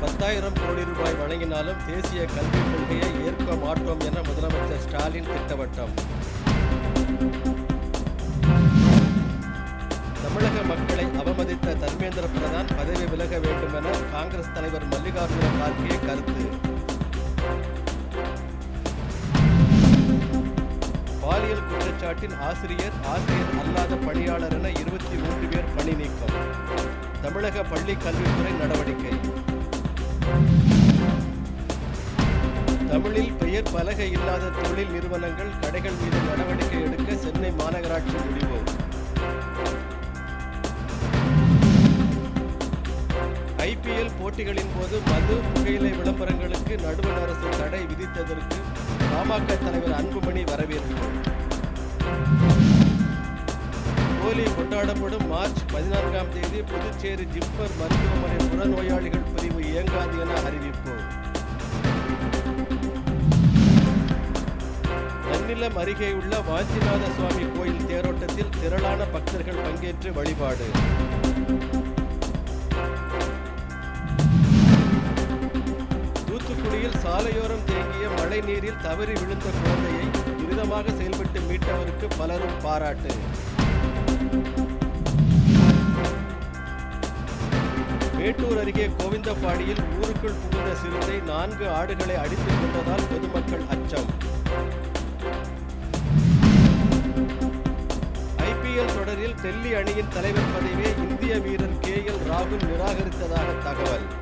பத்தாயிரம் கோடி ரூபாய் வழங்கினாலும் தேசிய கல்விக் கொள்கையை ஏற்க மாட்டோம் என முதலமைச்சர் ஸ்டாலின் திட்டவட்டம். தமிழக மக்களை அவமதித்த தர்மேந்திர பிரதான் பதவி விலக வேண்டும் என காங்கிரஸ் தலைவர் மல்லிகார்ஜுன கார்கே கருத்து. பாலியல் குற்றச்சாட்டின் ஆசிரியர் ஆசிரியர் அல்லாத பணியாளர் என இருபத்தி மூன்று தமிழக பள்ளி கல்வித்துறை நடவடிக்கை. தமிழில் பெயர் பலகை இல்லாத தொழில் நிறுவனங்கள் கடைகள் மீது நடவடிக்கை எடுக்க சென்னை மாநகராட்சி முடிவு. ஐபிஎல் போட்டிகளின் போது மது புகையிலை விளம்பரங்களுக்கு நடுவண் அரசு தடை விதித்ததற்கு பாமக தலைவர் அன்புமணி வரவேற்பு. ஹோலி கொண்டாடப்படும் மார்ச் பதினான்காம் தேதி புதுச்சேரி ஜிப்மர் மருத்துவமனை புறநோயாளிகள் பிரிவு இயங்காது என அறிவிப்பு. நன்னிலம் அருகேயுள்ள வாஞ்சிநாத சுவாமி கோயில் தேரோட்டத்தில் திரளான பக்தர்கள் பங்கேற்று வழிபாடு. தூத்துக்குடியில் சாலையோரம் தேங்கிய மழை நீரில் தவறி விழுந்த குழந்தையை துரிதமாக செயல்பட்டு மீட்டவருக்கு பலரும் பாராட்டு. மேட்டூர் அருகே கோவிந்தபாடியில் ஊருக்குள் புகுந்த சிறுத்தை நான்கு ஆடுகளை அடித்துக் கொண்டதால் பொதுமக்கள் அச்சம். ஐபிஎல் தொடரில் டெல்லி அணியின் தலைவர் பதவியை இந்திய வீரர் கே எல் ராகுல் நிராகரித்ததாக தகவல்.